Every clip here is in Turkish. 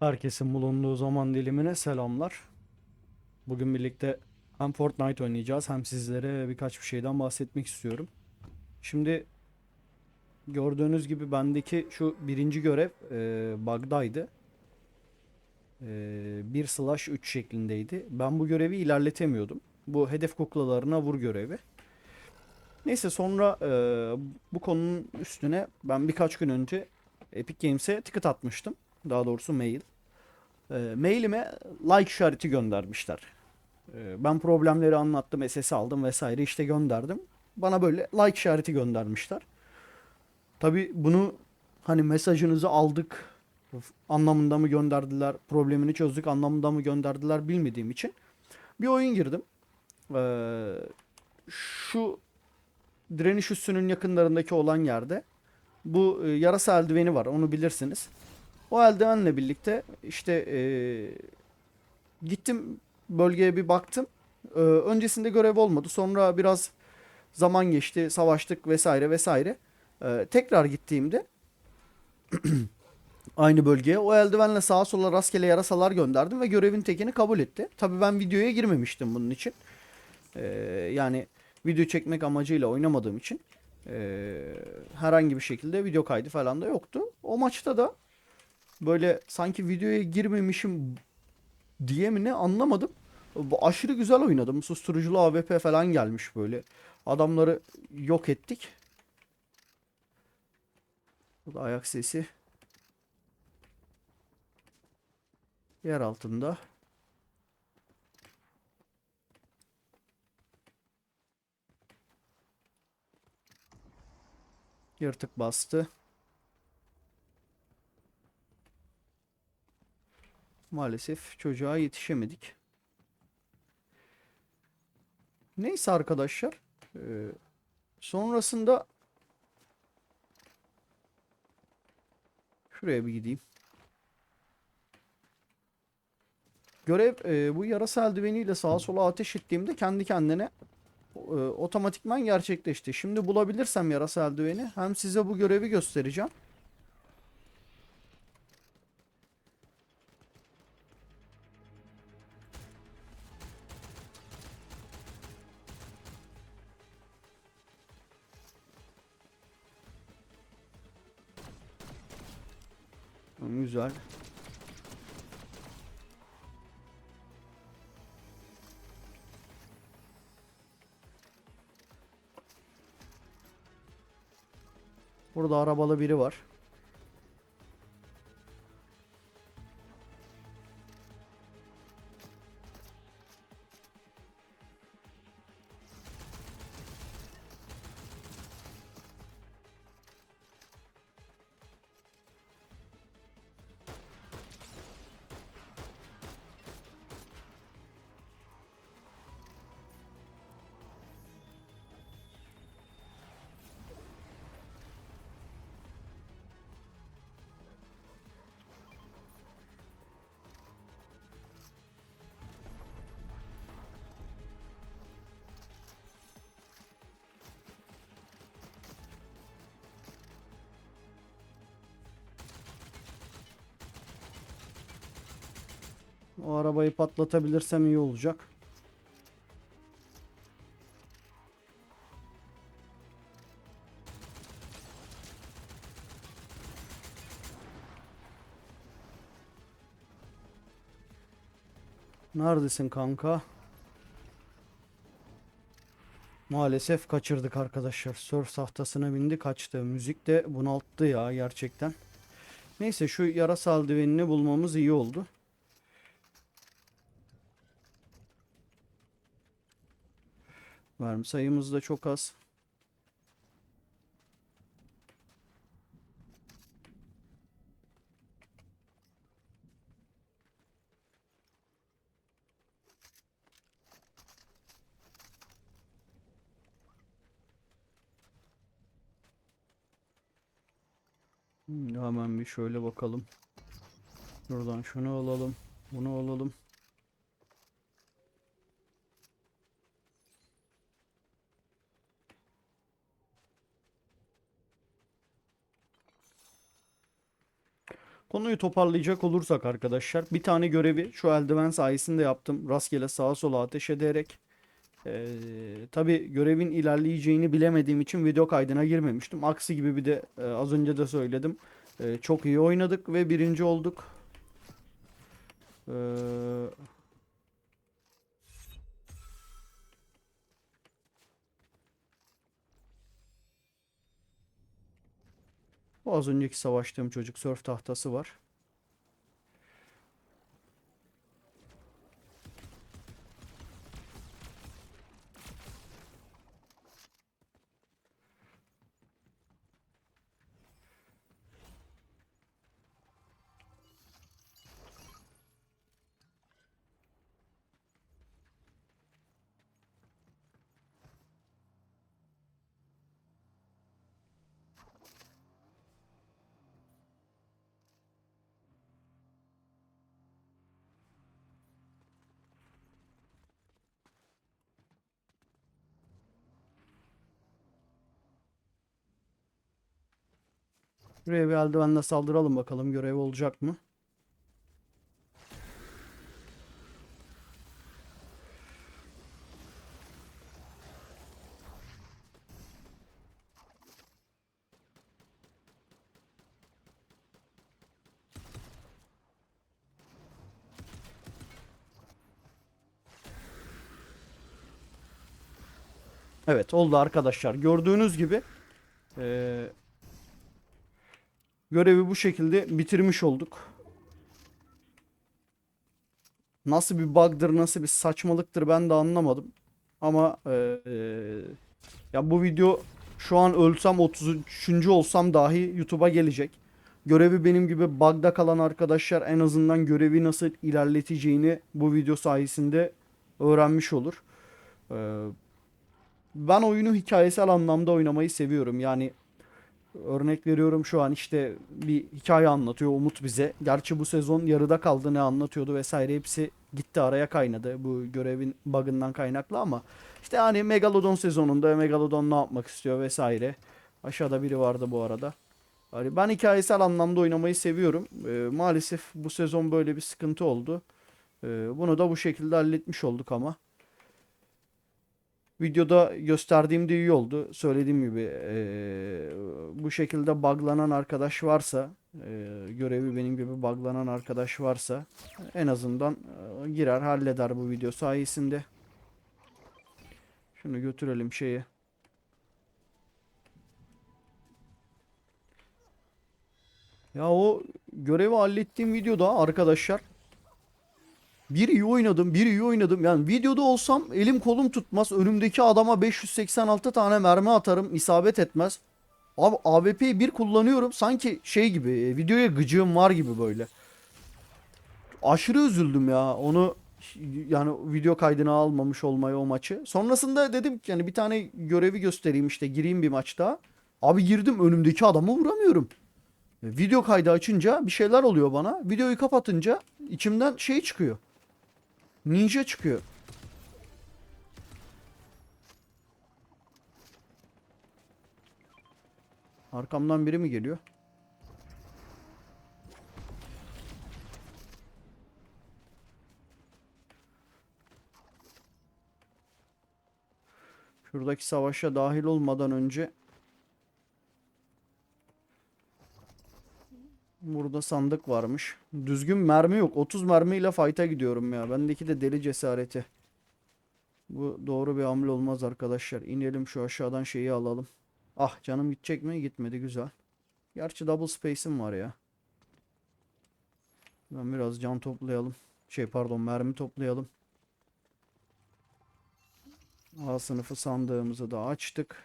Herkesin bulunduğu zaman dilimine selamlar. Bugün birlikte hem Fortnite oynayacağız hem sizlere birkaç bir şeyden bahsetmek istiyorum. Şimdi gördüğünüz gibi bendeki şu birinci görev e, bug'daydı. E, 1 slash 3 şeklindeydi. Ben bu görevi ilerletemiyordum. Bu hedef kuklalarına vur görevi. Neyse sonra e, bu konunun üstüne ben birkaç gün önce Epic Games'e ticket atmıştım. Daha doğrusu mail. E, mailime like işareti göndermişler. E, ben problemleri anlattım, SS aldım vesaire işte gönderdim. Bana böyle like işareti göndermişler. Tabi bunu hani mesajınızı aldık anlamında mı gönderdiler, problemini çözdük anlamında mı gönderdiler bilmediğim için bir oyun girdim. Ee, şu direniş üssünün yakınlarındaki olan yerde bu e, yarasa eldiveni var onu bilirsiniz. O eldivenle birlikte işte e, gittim bölgeye bir baktım. E, öncesinde görev olmadı. Sonra biraz zaman geçti, savaştık vesaire vesaire. E, tekrar gittiğimde aynı bölgeye o eldivenle sağa sola rastgele yarasalar gönderdim ve görevin tekini kabul etti. Tabii ben videoya girmemiştim bunun için. E, yani video çekmek amacıyla oynamadığım için e, herhangi bir şekilde video kaydı falan da yoktu. O maçta da böyle sanki videoya girmemişim diye mi ne anlamadım. Bu aşırı güzel oynadım. Susturuculu AWP falan gelmiş böyle. Adamları yok ettik. Bu da ayak sesi. Yer altında. Yırtık bastı. Maalesef çocuğa yetişemedik. Neyse arkadaşlar. Ee, sonrasında şuraya bir gideyim. Görev e, bu yarasa eldiveniyle sağa sola ateş ettiğimde kendi kendine e, otomatikman gerçekleşti. Şimdi bulabilirsem yarasa eldiveni hem size bu görevi göstereceğim. Tamam, Güzel. Burada arabalı biri var. O arabayı patlatabilirsem iyi olacak. Neredesin kanka? Maalesef kaçırdık arkadaşlar. Surf tahtasına bindi kaçtı. Müzik de bunalttı ya gerçekten. Neyse şu yarasa eldivenini bulmamız iyi oldu. Mermi sayımız da çok az. Hmm, Hemen bir şöyle bakalım. Buradan şunu alalım. Bunu alalım. Konuyu toparlayacak olursak arkadaşlar bir tane görevi şu eldiven sayesinde yaptım. Rastgele sağa sola ateş ederek. Ee, tabii görevin ilerleyeceğini bilemediğim için video kaydına girmemiştim. Aksi gibi bir de e, az önce de söyledim. Ee, çok iyi oynadık ve birinci olduk. Ee, az önceki savaştığım çocuk sörf tahtası var. Buraya bir eldivenle saldıralım bakalım görev olacak mı? Evet oldu arkadaşlar. Gördüğünüz gibi Görevi bu şekilde bitirmiş olduk. Nasıl bir bug'dır, nasıl bir saçmalıktır ben de anlamadım. Ama eee, ya bu video şu an ölsem 33. olsam dahi YouTube'a gelecek. Görevi benim gibi bug'da kalan arkadaşlar en azından görevi nasıl ilerleteceğini bu video sayesinde öğrenmiş olur. Eee, ben oyunu hikayesel anlamda oynamayı seviyorum. Yani Örnek veriyorum şu an işte bir hikaye anlatıyor Umut bize. Gerçi bu sezon yarıda kaldı ne anlatıyordu vesaire hepsi gitti araya kaynadı bu görevin bug'ından kaynaklı ama işte hani Megalodon sezonunda Megalodon ne yapmak istiyor vesaire. Aşağıda biri vardı bu arada. Hani ben hikayesel anlamda oynamayı seviyorum. Ee, maalesef bu sezon böyle bir sıkıntı oldu. Ee, bunu da bu şekilde halletmiş olduk ama. Videoda gösterdiğimde iyi oldu. Söylediğim gibi eee, bu şekilde buglanan arkadaş varsa, eee, görevi benim gibi buglanan arkadaş varsa en azından eee, girer halleder bu video sayesinde. Şunu götürelim şeye. Ya o görevi hallettiğim videoda arkadaşlar bir iyi oynadım, bir iyi oynadım. Yani videoda olsam elim kolum tutmaz. Önümdeki adama 586 tane mermi atarım, isabet etmez. Abi AWP'yi bir kullanıyorum. Sanki şey gibi, e, videoya gıcığım var gibi böyle. Aşırı üzüldüm ya. Onu yani video kaydına almamış olmayı o maçı. Sonrasında dedim ki yani bir tane görevi göstereyim işte gireyim bir maçta. Abi girdim önümdeki adamı vuramıyorum. E, Video kaydı açınca bir şeyler oluyor bana. Videoyu kapatınca içimden şey çıkıyor. Ninja çıkıyor. Arkamdan biri mi geliyor? Şuradaki savaşa dahil olmadan önce Burada sandık varmış. Düzgün mermi yok. 30 mermiyle fight'a gidiyorum ya. Bendeki de deli cesareti. Bu doğru bir hamle olmaz arkadaşlar. İnelim şu aşağıdan şeyi alalım. Ah canım gidecek mi? Gitmedi güzel. Gerçi double space'im var ya. Ben biraz can toplayalım. Şey pardon mermi toplayalım. A sınıfı sandığımızı da açtık.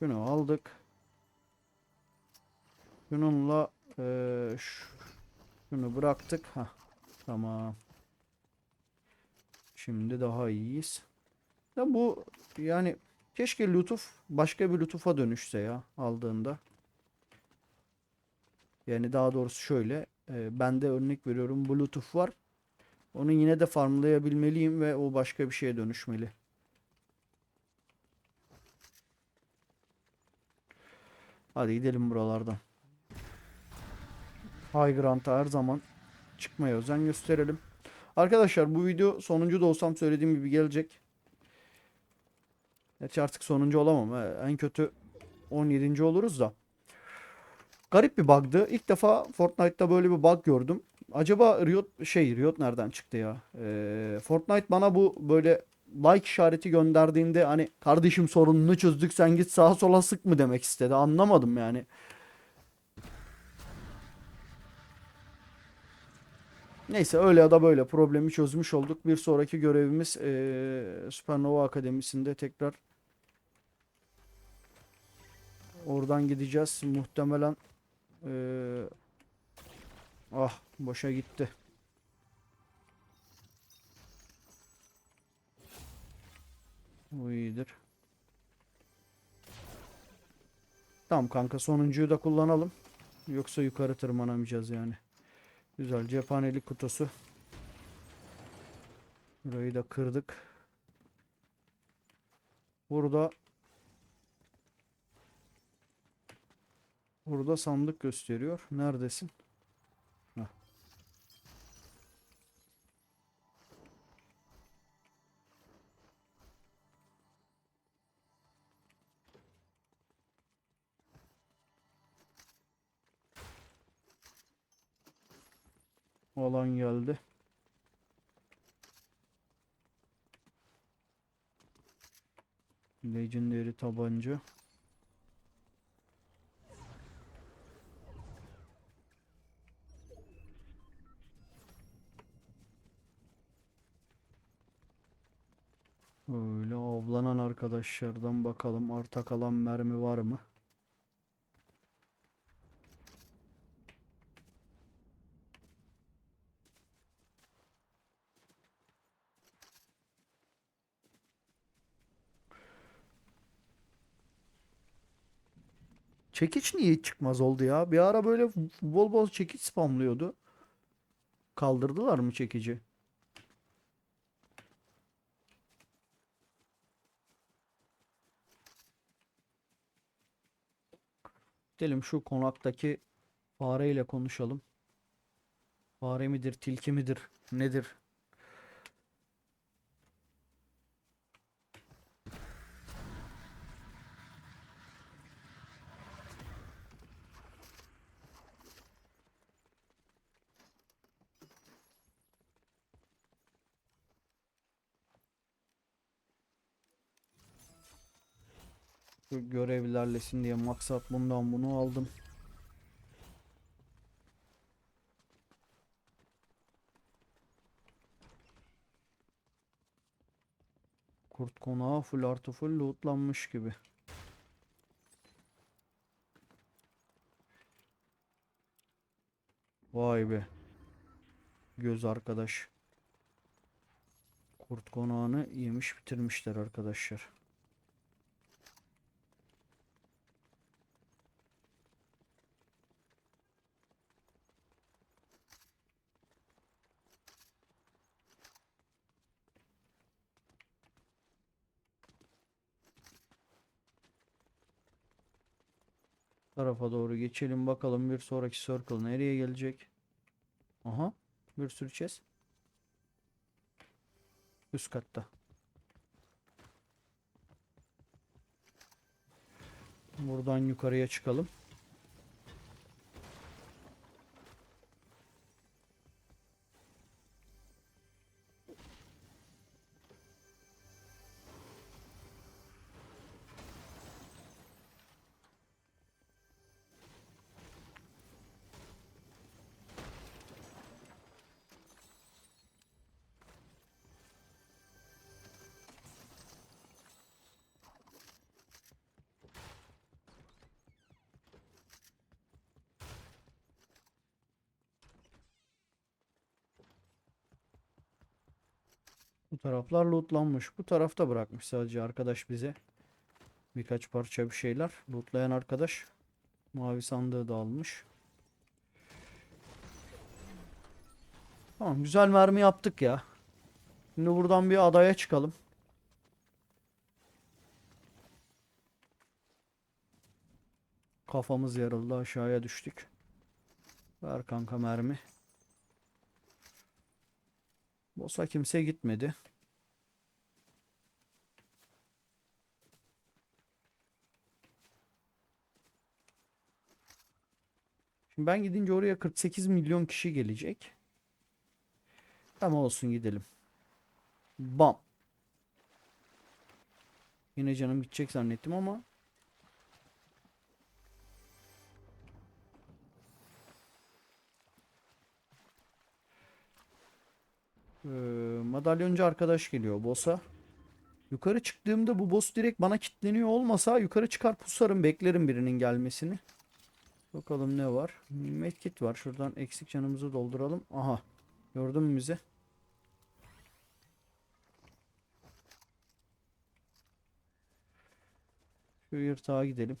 Bunu aldık. Bununla eee, ş- şunu bıraktık. Ha, tamam. Şimdi daha iyiyiz. Ya bu yani keşke lütuf başka bir lütufa dönüşse ya aldığında. Yani daha doğrusu şöyle. E, ben de örnek veriyorum bu lütuf var. Onu yine de farmlayabilmeliyim ve o başka bir şeye dönüşmeli. Hadi gidelim buralardan. High Ground'a her zaman çıkmaya özen gösterelim. Arkadaşlar bu video sonuncu da olsam söylediğim gibi gelecek. Gerçi artık sonuncu olamam. he. En kötü 17. oluruz da. Garip bir bug'dı. İlk defa Fortnite'ta böyle bir bug gördüm. Acaba Riot şey Riot nereden çıktı ya? Ee, Fortnite bana bu böyle like işareti gönderdiğinde hani kardeşim sorununu çözdük sen git sağa sola sık mı demek istedi. Anlamadım yani. Neyse öyle ya da böyle problemi çözmüş olduk. Bir sonraki görevimiz eee Supernova Akademisi'nde tekrar oradan gideceğiz. Muhtemelen eee, ah boşa gitti. Bu iyidir. Tamam kanka sonuncuyu da kullanalım. Yoksa yukarı tırmanamayacağız yani. Güzel cephanelik kutusu. Burayı da kırdık. Burada Burada sandık gösteriyor. Neredesin? Alan geldi. Legendary tabanca. Öyle avlanan arkadaşlardan bakalım arta kalan mermi var mı? Çekiç niye hiç çıkmaz oldu ya? Bir ara böyle bol bol çekiç spamlıyordu. Kaldırdılar mı çekici? Gidelim şu konaktaki fareyle konuşalım. Fare midir, tilki midir, nedir? Şu görev ilerlesin diye maksat bundan bunu aldım. Kurt konağı full artı full lootlanmış gibi. Vay be. Göz arkadaş. Kurt konağını yemiş bitirmişler arkadaşlar. Tarafa doğru geçelim bakalım bir sonraki circle nereye gelecek. Aha bir sürü chest. Üst katta. Buradan yukarıya çıkalım. Bu taraflar lootlanmış. Bu tarafta bırakmış sadece arkadaş bize. Birkaç parça bir şeyler. Lootlayan arkadaş mavi sandığı da almış. Tamam güzel mermi yaptık ya. Şimdi buradan bir adaya çıkalım. Kafamız yarıldı aşağıya düştük. Ver kanka mermi. Boss'a kimse gitmedi. Şimdi ben gidince oraya 48 milyon kişi gelecek. Ama olsun gidelim. Bam. Yine canım gidecek zannettim ama Ee, madalyoncu arkadaş geliyor boss'a. Yukarı çıktığımda bu boss direkt bana kilitleniyor olmasa yukarı çıkar pusarım beklerim birinin gelmesini. Bakalım ne var. Medkit var. Şuradan eksik canımızı dolduralım. Aha. Gördün mü bizi? Şu yırtağa gidelim.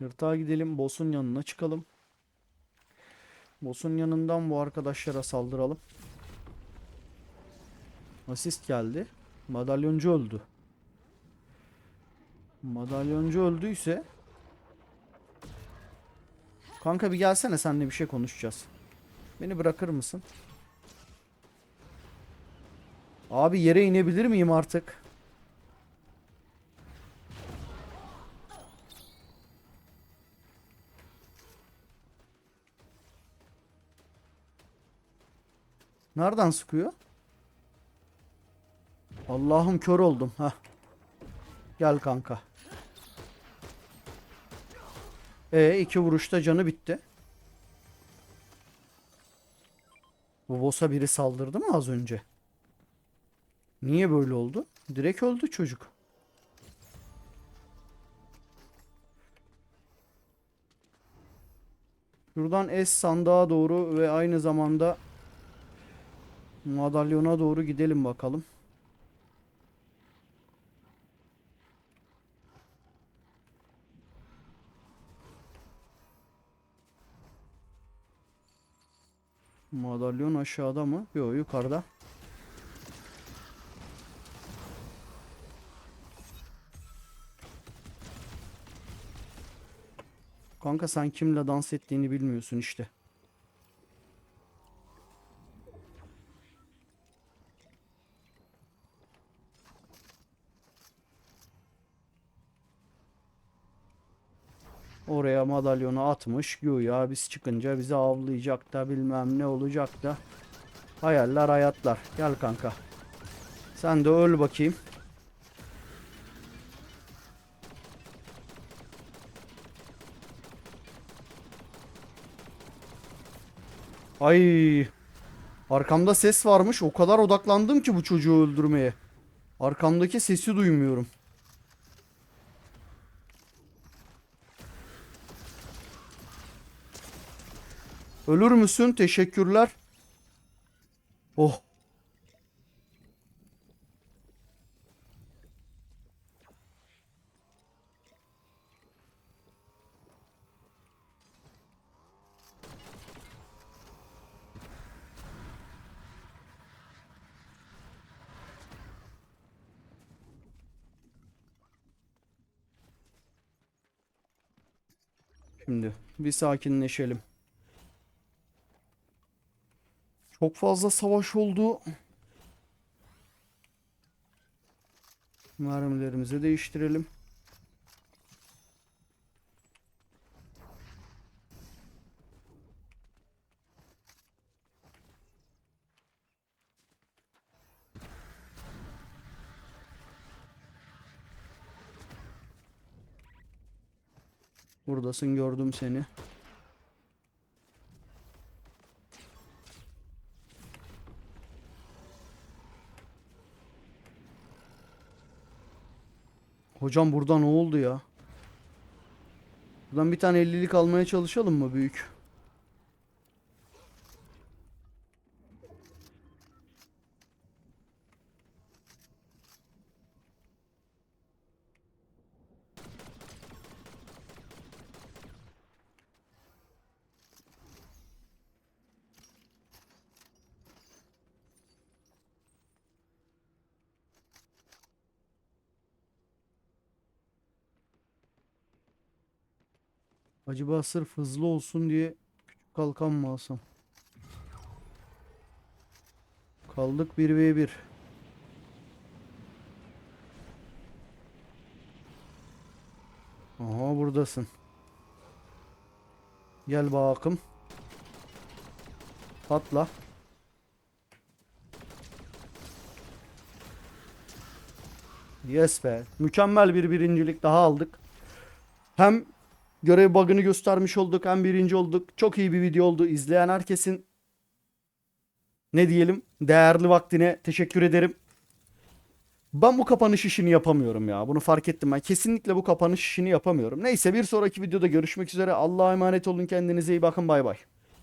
Yırtağa gidelim. Boss'un yanına çıkalım. Boss'un yanından bu arkadaşlara saldıralım. Asist geldi. Madalyoncu öldü. Madalyoncu öldüyse Kanka bir gelsene seninle bir şey konuşacağız. Beni bırakır mısın? Abi yere inebilir miyim artık? Nereden sıkıyor? Allah'ım kör oldum. ha. Gel kanka. E iki vuruşta canı bitti. Bu boss'a biri saldırdı mı az önce? Niye böyle oldu? Direkt öldü çocuk. Şuradan S sandığa doğru ve aynı zamanda madalyona doğru gidelim bakalım. Madalyon aşağıda mı? Yok yukarıda. Kanka sen kimle dans ettiğini bilmiyorsun işte. Oraya madalyonu atmış. Güya biz çıkınca bizi avlayacak da bilmem ne olacak da. Hayaller hayatlar. Gel kanka. Sen de öl bakayım. Ay. Arkamda ses varmış. O kadar odaklandım ki bu çocuğu öldürmeye. Arkamdaki sesi duymuyorum. Ölür müsün? Teşekkürler. Oh. Şimdi bir sakinleşelim. Çok fazla savaş oldu. Mermilerimizi değiştirelim. Buradasın gördüm seni. Hocam burada ne oldu ya? Buradan bir tane 50'lik almaya çalışalım mı büyük? Acaba sırf hızlı olsun diye küçük kalkan mı alsam? Kaldık 1v1. Aha buradasın. Gel bakım. Patla. Yes be. Mükemmel bir birincilik daha aldık. Hem görev bug'ını göstermiş olduk hem birinci olduk. Çok iyi bir video oldu. İzleyen herkesin ne diyelim değerli vaktine teşekkür ederim. Ben bu kapanış işini yapamıyorum ya. Bunu fark ettim ben. Kesinlikle bu kapanış işini yapamıyorum. Neyse bir sonraki videoda görüşmek üzere. Allah'a emanet olun. Kendinize iyi bakın. Bay bay.